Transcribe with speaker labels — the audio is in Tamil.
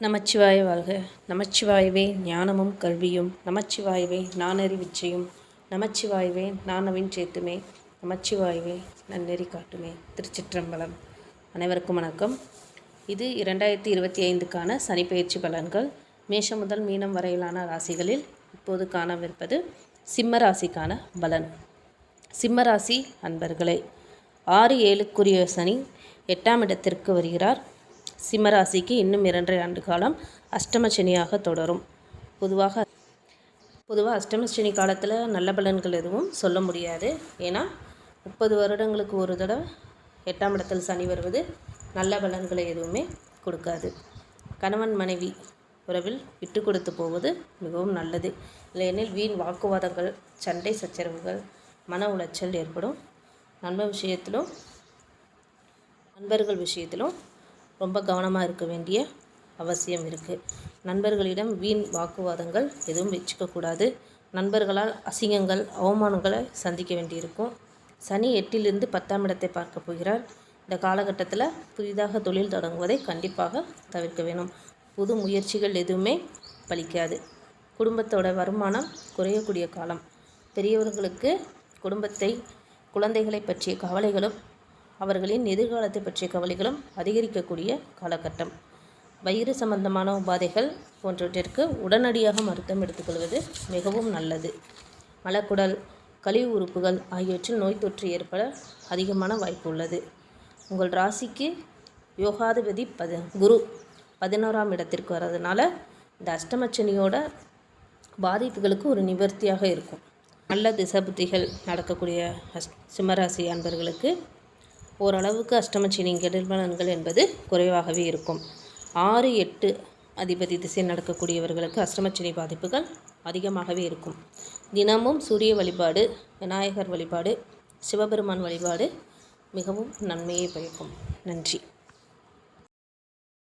Speaker 1: நமச்சிவாய வாழ்க. நமச்சிவாயவே ஞானமும் கல்வியும். நமச்சிவாயவே நானறி விச்சையும் நமச்சிவாயவே நானவின் சேத்துமே. நமச்சிவாயவே நன்னெறி காட்டுமே. திருச்சிற்றம்பலம். அனைவருக்கும் வணக்கம். இது இரண்டாயிரத்தி இருபத்தி ஐந்துக்கான சனிப்பயிற்சி பலன்கள். மேஷம் முதல் மீனம் வரையிலான ராசிகளில் இப்போது காணவிருப்பது சிம்ம ராசிக்கான பலன். சிம்ம ராசி அன்பர்களே ஆறு ஏழுக்குரிய சனி எட்டாம் இடத்திற்கு வருகிறார். சிம்மராசிக்கு இன்னும் இரண்டரை ஆண்டு காலம் அஷ்டம சனியாக தொடரும். பொதுவாக பொதுவாக அஷ்டமசனி காலத்தில் நல்ல பலன்கள் எதுவும் சொல்ல முடியாது. ஏன்னா முப்பது வருடங்களுக்கு ஒரு தடவை எட்டாம் இடத்தில் சனி வருவது நல்ல பலன்களை எதுவுமே கொடுக்காது. கணவன் மனைவி உறவில் விட்டு கொடுத்து போவது மிகவும் நல்லது. இல்லையெனில் வீண் வாக்குவாதங்கள் சண்டை சச்சரவுகள் மன உளைச்சல் ஏற்படும். நண்ப விஷயத்திலும் நண்பர்கள் விஷயத்திலும் ரொம்ப கவனமாக இருக்க வேண்டிய அவசியம் இருக்குது நண்பர்களிடம் வீண் வாக்குவாதங்கள் எதுவும் வச்சுக்கக்கூடாது நண்பர்களால் அசிங்கங்கள் அவமானங்களை சந்திக்க வேண்டியிருக்கும். சனி எட்டிலிருந்து பத்தாம் இடத்தை பார்க்க போகிறார். இந்த காலகட்டத்தில் புதிதாக தொழில் தொடங்குவதை கண்டிப்பாக தவிர்க்க வேணும். புது முயற்சிகள் எதுவுமே பலிக்காது. குடும்பத்தோட வருமானம் குறையக்கூடிய காலம். பெரியவர்களுக்கு குடும்பத்தை குழந்தைகளை பற்றிய கவலைகளும் அவர்களின் எதிர்காலத்தை பற்றிய கவலைகளும் அதிகரிக்கக்கூடிய காலகட்டம். வயிறு சம்பந்தமான உபாதைகள் போன்றவற்றிற்கு உடனடியாக மருத்துவம் எடுத்துக்கொள்வது மிகவும் நல்லது. மலக்குடல் கழிவு உறுப்புகள் ஆகியவற்றில் நோய் தொற்று ஏற்பட அதிகமான வாய்ப்பு உள்ளது. உங்கள் ராசிக்கு யோகாதிபதி பத குரு பதினோராம் இடத்திற்கு வர்றதுனால இந்த அஷ்டமச்சனியோட பாதிப்புகளுக்கு ஒரு நிவர்த்தியாக இருக்கும். நல்ல திசபுத்திகள் நடக்கக்கூடிய அஸ் சிம்மராசி அன்பர்களுக்கு ஓரளவுக்கு அஷ்டமச்சினி கெடுபலன்கள் என்பது குறைவாகவே இருக்கும். ஆறு எட்டு அதிபதி திசை நடக்கக்கூடியவர்களுக்கு அஷ்டமச்சினி பாதிப்புகள் அதிகமாகவே இருக்கும். தினமும் சூரிய வழிபாடு விநாயகர் வழிபாடு சிவபெருமான் வழிபாடு மிகவும் நன்மையை பயக்கும். நன்றி.